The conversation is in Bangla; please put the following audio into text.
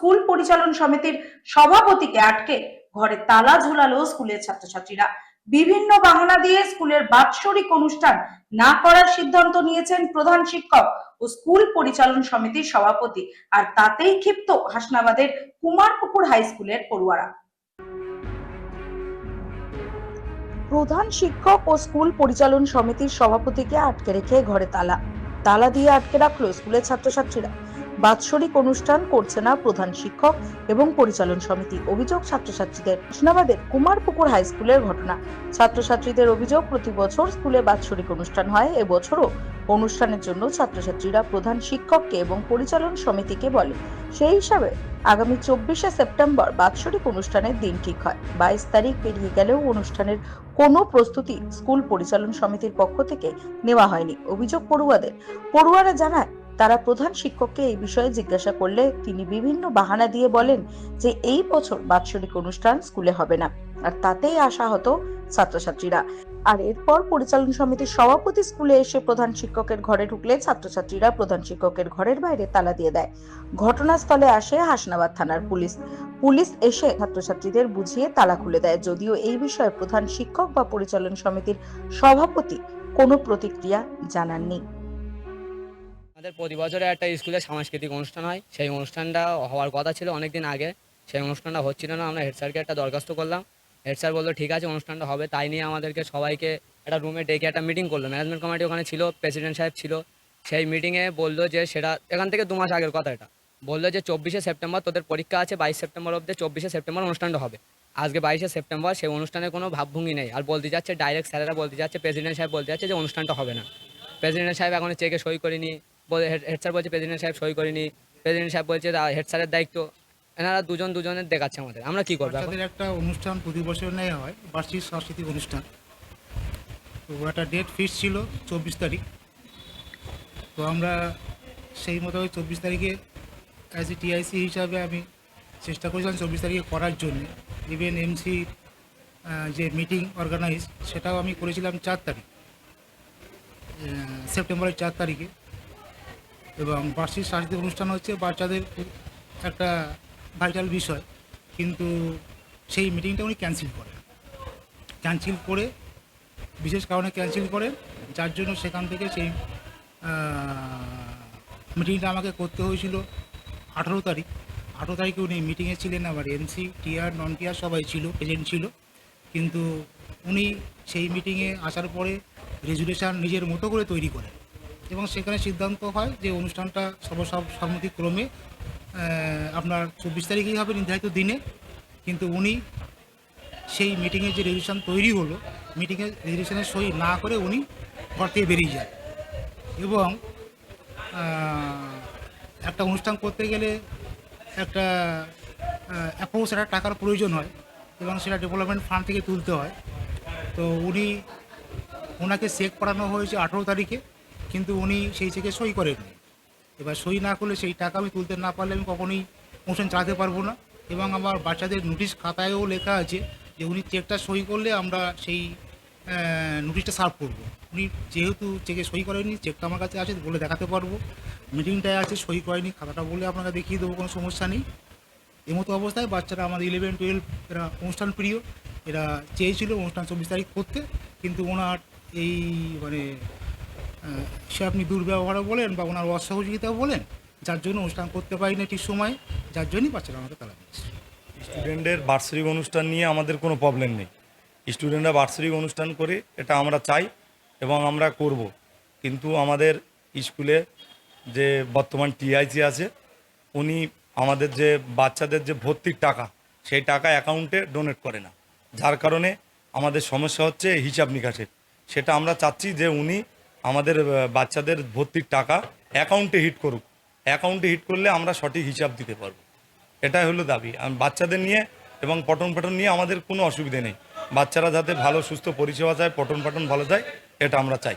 স্কুল পরিচালন সমিতির সভাপতিকে আটকে ঘরে তালা ঝুলালো স্কুলের ছাত্রছাত্রীরা। বিভিন্ন বাহানা দিয়ে স্কুলের বাৎসরিক অনুষ্ঠান না করার সিদ্ধান্ত নিয়েছেন প্রধান শিক্ষক ও স্কুল পরিচালন সমিতির সভাপতি, আর তাতেই ক্ষিপ্ত হাসনাবাদের কুমারপুকুর হাই স্কুলের পড়ুয়ারা। প্রধান শিক্ষক ও স্কুল পরিচালন সমিতির সভাপতিকে আটকে রেখে ঘরে তালা। তালা দিয়ে আটকে রাখল স্কুলের ছাত্রছাত্রীরা। বাৎসরিক অনুষ্ঠান করছে না প্রধান শিক্ষক এবং পরিচালন সমিতি। অভিযোগ ছাত্রছাত্রীদের। কৃষ্ণাবাদের কুমারপুকুর হাই স্কুলের ঘটনা। ছাত্রছাত্রীদের অভিযোগ, প্রতি বছর স্কুলে বাৎসরিক অনুষ্ঠান হয়। এবছরও অনুষ্ঠানের জন্য ছাত্রছাত্রীরা প্রধান শিক্ষককে এবং পরিচালন সমিতিকে বলে। সেই হিসাবে আগামী চব্বিশে সেপ্টেম্বর বাৎসরিক অনুষ্ঠানের দিন ঠিক হয়। বাইশ তারিখ পেরিয়ে গেলেও অনুষ্ঠানের কোনো প্রস্তুতি স্কুল পরিচালন সমিতির পক্ষ থেকে নেওয়া হয়নি। অভিযোগ পড়ুয়াদের। পড়ুয়ারা জানায় তারা প্রধান শিক্ষককে এই বিষয়ে জিজ্ঞাসা করলে তিনি বিভিন্ন বাহানা দিয়ে বলেন যে এই বছর বাৎসরিক অনুষ্ঠান স্কুলে হবে না, আর তাতেই আসা আশাহত ছাত্রছাত্রীরা। আর এরপর পরিচালন সমিতির সভাপতি স্কুলে এসে প্রধান শিক্ষকের ঘরে ঢুকলে ছাত্রছাত্রীরা প্রধান শিক্ষকের ঘরের বাইরে তালা দিয়ে দেয়। ঘটনাস্থলে আসে হাসনাবাদ থানার পুলিশ। পুলিশ এসে ছাত্রছাত্রীদের বুঝিয়ে তালা খুলে দেয়, যদিও এই বিষয়ে প্রধান শিক্ষক বা পরিচালন সমিতির সভাপতি কোনো প্রতিক্রিয়া জানাননি। আমাদের প্রতি বছরে একটা স্কুলে সাংস্কৃতিক অনুষ্ঠান হয়। সেই অনুষ্ঠানটা হওয়ার কথা ছিল অনেক দিন আগে। সেই অনুষ্ঠানটা হচ্ছিল না। আমরা হেড স্যারকে একটা দরখাস্ত করলাম। হেড স্যার বলল, ঠিক আছে, অনুষ্ঠানটা হবে। তাই নিয়ে আমাদেরকে সবাইকে একটা রুমে ডেকে একটা মিটিং করল। ম্যানেজমেন্ট কমিটি ওখানে ছিল প্রেসিডেন্ট সাহেব ছিল। সেই মিটিংয়ে বলল যে, সেটা, এখান থেকে দু মাস আগের কথা এটা। বলল যে, চব্বিশে সেপ্টেম্বর তোদের পরীক্ষা আছে, বাইশ সেপ্টেম্বর অব্দি চব্বিশে সেপ্টেম্বর অনুষ্ঠানটা হবে। আজকে বাইশে সেপ্টেম্বর সেই অনুষ্ঠানের কোনো ভাবভঙ্গি নেই। আর বলতে যাচ্ছে, ডাইরেক্ট স্যারেরা বলতে যাচ্ছে প্রেসিডেন্ট সাহেব বলতে যাচ্ছে যে, অনুষ্ঠানটা হবে না। প্রেসিডেন্ট সাহেব এখন চেকে সই করিনি বলে হেড স্যার বলছে প্রেসিডেন্ট সাহেব সই করিনি। প্রেসিডেন্ট সাহেব বলছে হেড স্যারের দায়িত্ব। এনারা দুজন দুজনের দেখাচ্ছে আমাদের। আমরা কি করব আমাদের একটা অনুষ্ঠান প্রতি বছর নেওয়া হয় বার্ষিক সাংস্কৃতিক অনুষ্ঠান। তো একটা ডেট ফিক্স ছিল চব্বিশ তারিখ। তো আমরা সেই মতো চব্বিশ তারিখে অ্যাজ এ টিআইসি হিসাবে আমি চেষ্টা করেছিলাম চব্বিশ তারিখে করার জন্য। ইভেন এমসি যে মিটিং অর্গানাইজ সেটাও আমি করেছিলাম চার তারিখ সেপ্টেম্বরের চার তারিখে। এবং বার্ষিক সাংস্কৃতিক অনুষ্ঠান হচ্ছে বাচ্চাদের একটা ভাইটাল বিষয়। কিন্তু সেই মিটিংটা উনি ক্যান্সেল করেন। ক্যান্সেল করে, বিশেষ কারণে ক্যান্সেল করেন। যার জন্য সেখান থেকে সেই মিটিংটা আমাকে করতে হয়েছিল আঠেরো তারিখ। আঠেরো তারিখে উনি মিটিংয়ে ছিলেন, আবার এমসি টিআর নন টিআর সবাই ছিল এজেন্ট ছিল। কিন্তু উনি সেই মিটিংয়ে আসার পরে রেজুলেশন নিজের মতো করে তৈরি করেন। এবং সেখানে সিদ্ধান্ত হয় যে অনুষ্ঠানটা সর্বসব সম্মতিক্রমে আপনার চব্বিশ তারিখেই হবে নির্ধারিত দিনে। কিন্তু উনি সেই মিটিংয়ে যে রেজুলেশন তৈরি হলো মিটিংয়ে রেজুলেশনের সই না করে উনি ঘর থেকে বেরিয়ে যায় এবং একটা অনুষ্ঠান করতে গেলে একটা অ্যাপোজ একটা টাকার প্রয়োজন হয় এবং সেটা ডেভেলপমেন্ট ফান্ড থেকে তুলতে হয়। তো উনি ওনাকে চেক করানো হয়েছে আঠেরো তারিখে। কিন্তু উনি সেই চেকে সই করেননি এবার সই না করলে সেই টাকা আমি তুলতে না পারলে আমি কখনোই অনুষ্ঠান চালাতে পারব না। এবং আমার বাচ্চাদের নোটিশ খাতায়ও লেখা আছে যে উনি চেকটা সই করলে আমরা সেই নোটিশটা সার্ভ করব। উনি যেহেতু চেকে সই করেননি চেকটা আমার কাছে আছে, বলে দেখাতে পারব। মিটিংটায় আছে, সই করেনি, খাতাটা বলে আপনাকে দেখিয়ে দেবো, কোনো সমস্যা নেই। এমতো অবস্থায় বাচ্চারা আমাদের ইলেভেন টুয়েলভ এরা অনুষ্ঠান প্রিয় এরা চেয়েছিল অনুষ্ঠান চব্বিশ তারিখ করতে, কিন্তু ওনার এই মানে সে আপনি দুর্ব্যবহারও বলেন বা ওনার অসহযোগিতাও বলেন, যার জন্য অনুষ্ঠান করতে পারিনি ঠিক সময়, যার জন্যই বাচ্চারা আমাকে তালা দিচ্ছে স্টুডেন্টের বার্ষিক অনুষ্ঠান নিয়ে আমাদের কোনো প্রবলেম নেই। স্টুডেন্টরা বার্ষিক অনুষ্ঠান করে এটা আমরা চাই এবং আমরা করব। কিন্তু আমাদের স্কুলে যে বর্তমান টিআইসি আছে, উনি আমাদের যে বাচ্চাদের যে ভর্তির টাকা, সেই টাকা অ্যাকাউন্টে ডোনেট করে না। যার কারণে আমাদের সমস্যা হচ্ছে হিসাব নিকাশের। সেটা আমরা চাচ্ছি যে উনি আমাদের বাচ্চাদের ভর্তির টাকা অ্যাকাউন্টে হিট করুক। অ্যাকাউন্টে হিট করলে আমরা সঠিক হিসাব দিতে পারব। এটাই হলো দাবি। বাচ্চাদের নিয়ে এবং পটন পাটন নিয়ে আমাদের কোনো অসুবিধে নেই। বাচ্চারা যাতে ভালো, সুস্থ পরিষেবা চায় পটন পাটন ভালো যায় এটা আমরা চাই।